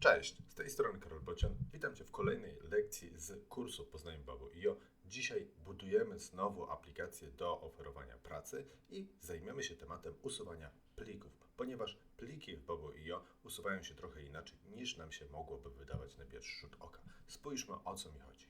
Cześć, z tej strony Karol Bocian. Witam Cię w kolejnej lekcji z kursu Poznajem Babo.io. Dzisiaj budujemy znowu aplikację do oferowania pracy i zajmiemy się tematem usuwania plików, ponieważ pliki w Babo.io usuwają się trochę inaczej niż nam się mogłoby wydawać na pierwszy rzut oka. Spójrzmy o co mi chodzi.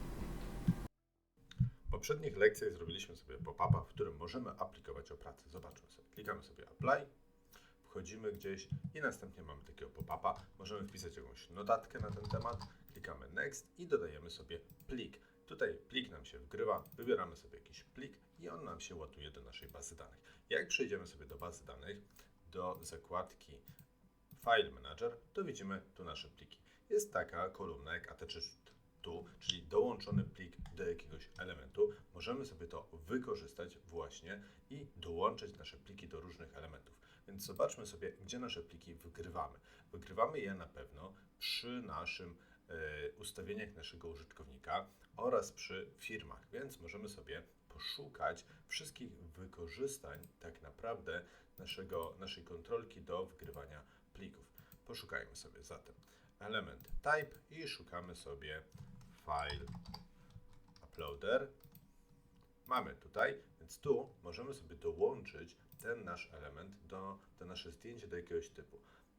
Poprzednich lekcjach zrobiliśmy sobie pop-upa, w którym możemy aplikować o pracę. Zobaczmy sobie. Klikamy sobie apply, wchodzimy gdzieś i następnie mamy takiego pop-upa. Możemy wpisać jakąś notatkę na ten temat, klikamy next i dodajemy sobie plik. Tutaj plik nam się wgrywa, wybieramy sobie jakiś plik i on nam się ładuje do naszej bazy danych. Jak przejdziemy sobie do bazy danych, do zakładki File Manager, to widzimy tu nasze pliki. Jest taka kolumna jak attached tu, czyli dołączony plik do jakiegoś elementu. Możemy sobie to wykorzystać właśnie i dołączyć nasze pliki do różnych elementów. Więc zobaczmy sobie, gdzie nasze pliki wygrywamy. Wygrywamy je na pewno przy naszym e, ustawieniach naszego użytkownika oraz przy firmach, więc możemy sobie poszukać wszystkich wykorzystań tak naprawdę naszego, naszej kontrolki do wgrywania plików. Poszukajmy sobie zatem element type i szukamy sobie file uploader. Mamy tutaj, więc tu możemy sobie dołączyć ten nasz element do, to nasze zdjęcie do jakiegoś typu.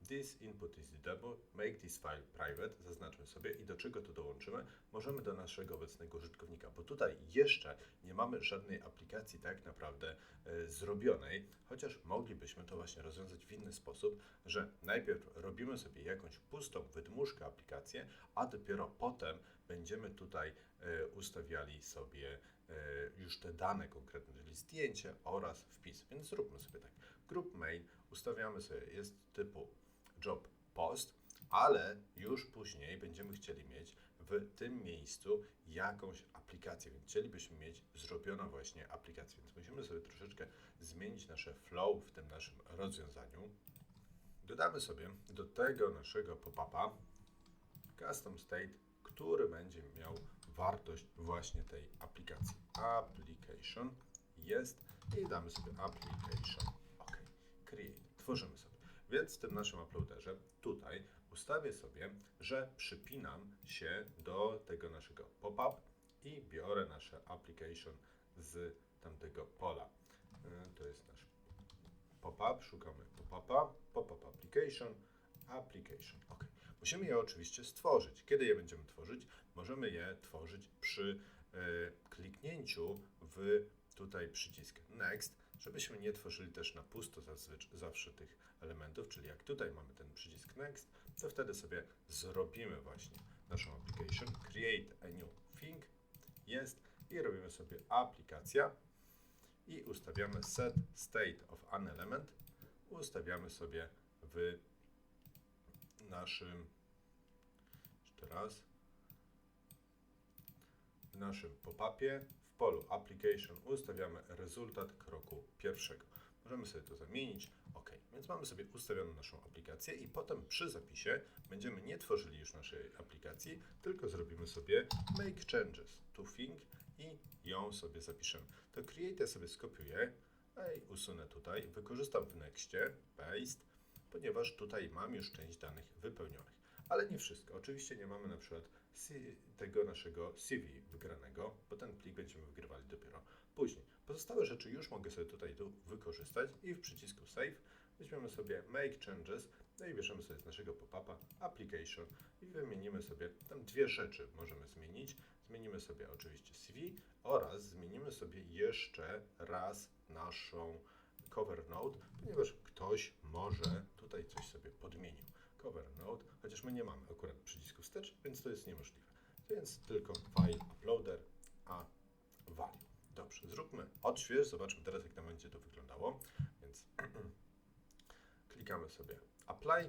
This input is editable, make this file private, zaznaczmy sobie. I do czego to dołączymy? Możemy do naszego obecnego użytkownika, bo tutaj jeszcze nie mamy żadnej aplikacji tak naprawdę e, zrobionej, chociaż moglibyśmy to właśnie rozwiązać w inny sposób, że najpierw robimy sobie jakąś pustą wydmuszkę aplikację, a dopiero potem będziemy tutaj e, ustawiali sobie e, już te dane konkretne, czyli zdjęcie oraz wpis. Więc zróbmy sobie tak. Group main. Ustawiamy sobie, jest typu job post, ale już później będziemy chcieli mieć w tym miejscu jakąś aplikację, więc chcielibyśmy mieć zrobioną właśnie aplikację, więc musimy sobie troszeczkę zmienić nasze flow w tym naszym rozwiązaniu. Dodamy sobie do tego naszego pop-upa custom state, który będzie miał wartość właśnie tej aplikacji. Application jest i damy sobie application. OK. Create. Tworzymy sobie. Więc w tym naszym uploaderze tutaj ustawię sobie, że przypinam się do tego naszego pop-up i biorę nasze application z tamtego pola. Y, To jest nasz pop-up, szukamy pop-upa, pop-up application, application. OK. Musimy je oczywiście stworzyć. Kiedy je będziemy tworzyć? Możemy je tworzyć przy e, kliknięciu w tutaj przycisk Next, żebyśmy nie tworzyli też na pusto zawsze tych elementów, czyli jak tutaj mamy ten przycisk Next, to wtedy sobie zrobimy właśnie naszą application, create a new thing, jest i robimy sobie aplikacja i ustawiamy set state of an element, ustawiamy sobie w naszym, jeszcze raz, w naszym pop-upie w polu application ustawiamy rezultat kroku pierwszego. Możemy sobie to zamienić. OK, więc mamy sobie ustawioną naszą aplikację i potem przy zapisie będziemy nie tworzyli już naszej aplikacji, tylko zrobimy sobie make changes to thing i ją sobie zapiszemy. To create sobie skopiuję i usunę tutaj. Wykorzystam w nexcie paste, ponieważ tutaj mam już część danych wypełnionych. Ale nie wszystko. Oczywiście nie mamy na przykład tego naszego CV wygranego, bo ten plik będziemy wygrywali dopiero później. Pozostałe rzeczy już mogę sobie tutaj tu wykorzystać i w przycisku Save weźmiemy sobie Make Changes No i bierzemy sobie z naszego pop-upa application i wymienimy sobie tam dwie rzeczy możemy zmienić. Zmienimy sobie oczywiście CV oraz zmienimy sobie jeszcze raz naszą cover node, ponieważ ktoś może tutaj coś sobie podmienił. Cover node, chociaż my nie mamy akurat przycisku wstecz, więc to jest niemożliwe. Więc tylko file uploader, a value. Dobrze, zróbmy odśwież, zobaczmy teraz jak nam będzie to wyglądało. Więc klikamy sobie apply,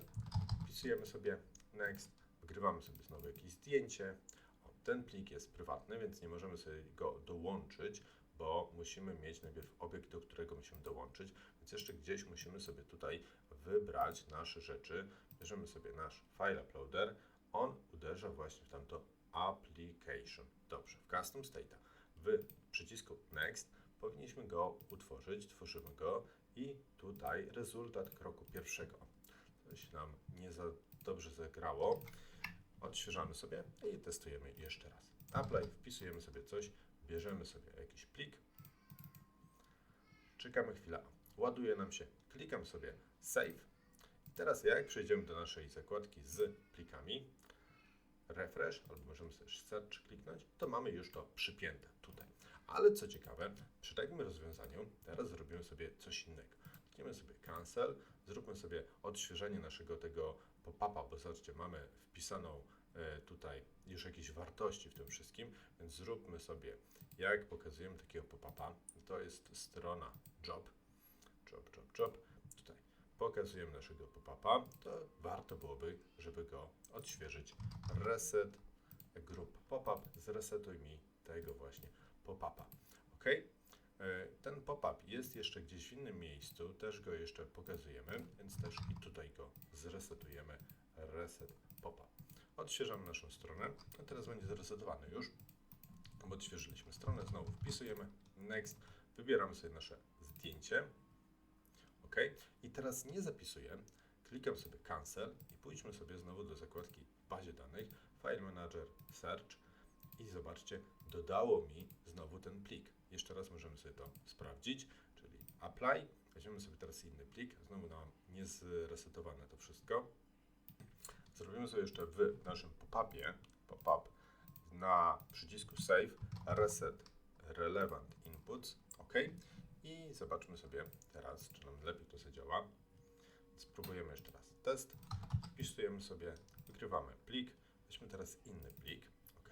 wpisujemy sobie next, wygrywamy sobie znowu jakieś zdjęcie. O, ten plik jest prywatny, więc nie możemy sobie go dołączyć, bo musimy mieć najpierw obiekt, do którego musimy dołączyć, więc jeszcze gdzieś musimy sobie tutaj wybrać nasze rzeczy. Bierzemy sobie nasz file uploader, on uderza właśnie w tamto application. Dobrze, w custom state w przycisku next powinniśmy go utworzyć, tworzymy go i tutaj rezultat kroku pierwszego. Coś nam nie za dobrze zagrało. Odświeżamy sobie i testujemy jeszcze raz. Apply, wpisujemy sobie coś, bierzemy sobie jakiś plik, czekamy chwilę, ładuje nam się, klikam sobie save. Teraz jak przejdziemy do naszej zakładki z plikami, refresh, albo możemy sobie search kliknąć, to mamy już to przypięte tutaj. Ale co ciekawe, przy takim rozwiązaniu teraz zrobimy sobie coś innego. Klikniemy sobie cancel, zróbmy sobie odświeżenie naszego tego pop-upa, bo zobaczcie, mamy wpisaną e, tutaj już jakieś wartości w tym wszystkim, więc zróbmy sobie, jak pokazujemy takiego pop-upa, to jest strona job, job, job, job, pokazujemy naszego pop-upa, to warto byłoby, żeby go odświeżyć. Reset group pop-up, zresetuj mi tego właśnie pop-upa. OK? E, Ten pop-up jest jeszcze gdzieś w innym miejscu, też go jeszcze pokazujemy, więc też i tutaj go zresetujemy. Reset pop-up. Odświeżamy naszą stronę, a teraz będzie zresetowany już, bo odświeżyliśmy stronę, znowu wpisujemy next, wybieramy sobie nasze zdjęcie. OK? Teraz nie zapisuję, klikam sobie cancel i pójdźmy sobie znowu do zakładki bazie danych, File Manager, Search i zobaczcie, dodało mi znowu ten plik. Jeszcze raz możemy sobie to sprawdzić, czyli apply, weźmiemy sobie teraz inny plik, znowu nam nie zresetowane to wszystko. Zrobimy sobie jeszcze w naszym pop-upie, pop-up na przycisku save, reset relevant inputs, OK. I zobaczmy sobie teraz, czy nam lepiej to zadziała. Spróbujemy jeszcze raz test. Wpisujemy sobie, wykrywamy plik. Weźmy teraz inny plik, OK.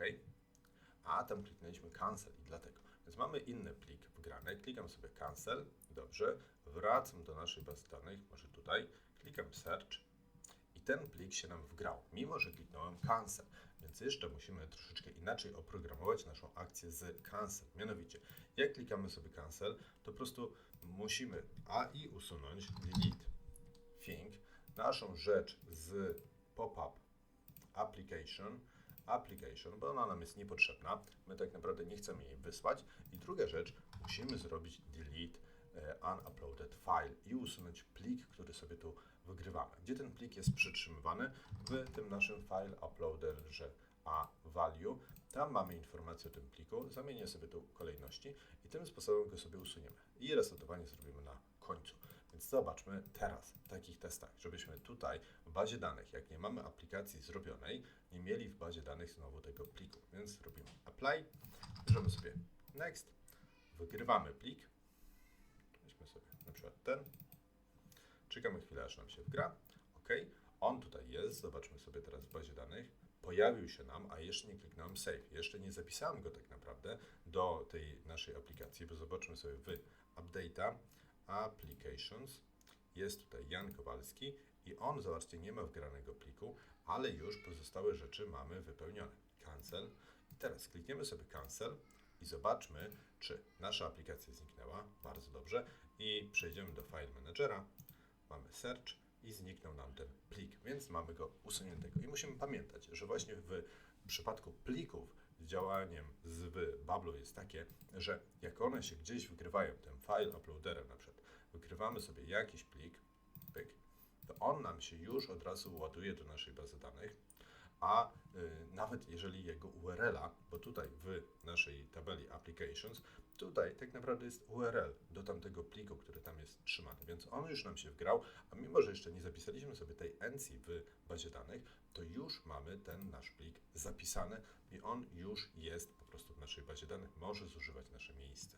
A tam kliknęliśmy cancel i dlatego. Więc mamy inny plik wgrany. Klikam sobie cancel. Dobrze. Wracam do naszej bazy danych, może tutaj. Klikam search i ten plik się nam wgrał, mimo że kliknąłem cancel. Więc jeszcze musimy troszeczkę inaczej oprogramować naszą akcję z cancel. Mianowicie, jak klikamy sobie cancel, to po prostu musimy a i usunąć delete thing, naszą rzecz z pop-up application, application, bo ona nam jest niepotrzebna. My tak naprawdę nie chcemy jej wysłać. I druga rzecz, musimy zrobić delete unuploaded file i usunąć plik, który sobie tu wygrywamy. Gdzie ten plik jest przytrzymywany? W tym naszym file uploaderze a value. Tam mamy informację o tym pliku. Zamienię sobie tu kolejności i tym sposobem go sobie usuniemy. I resetowanie zrobimy na końcu. Więc zobaczmy teraz w takich testach, żebyśmy tutaj w bazie danych, jak nie mamy aplikacji zrobionej, nie mieli w bazie danych znowu tego pliku. Więc robimy apply, bierzemy sobie next, wygrywamy plik, na przykład ten, czekamy chwilę, aż nam się wgra, ok, on tutaj jest, zobaczmy sobie teraz w bazie danych, pojawił się nam, a jeszcze nie kliknąłem save, jeszcze nie zapisałem go tak naprawdę do tej naszej aplikacji, bo zobaczmy sobie w update'a, applications, jest tutaj Jan Kowalski i on, zobaczcie, nie ma wgranego pliku, ale już pozostałe rzeczy mamy wypełnione. Cancel. I teraz klikniemy sobie cancel i zobaczmy, czy nasza aplikacja zniknęła. Bardzo dobrze. I przejdziemy do File Managera. Mamy Search i zniknął nam ten plik, więc mamy go usuniętego. I musimy pamiętać, że właśnie w przypadku plików działaniem z Bablu jest takie, że jak one się gdzieś wygrywają, tym file uploaderem na przykład, wykrywamy sobie jakiś plik, pyk, to on nam się już od razu ładuje do naszej bazy danych, a y, nawet jeżeli jego URL-a, bo tutaj w naszej tabeli Applications, tutaj tak naprawdę jest URL do tamtego pliku, który tam jest trzymany, więc on już nam się wgrał, a mimo, że jeszcze nie zapisaliśmy sobie tej encji w bazie danych, to już mamy ten nasz plik zapisany i on już jest po prostu w naszej bazie danych, może zużywać nasze miejsce.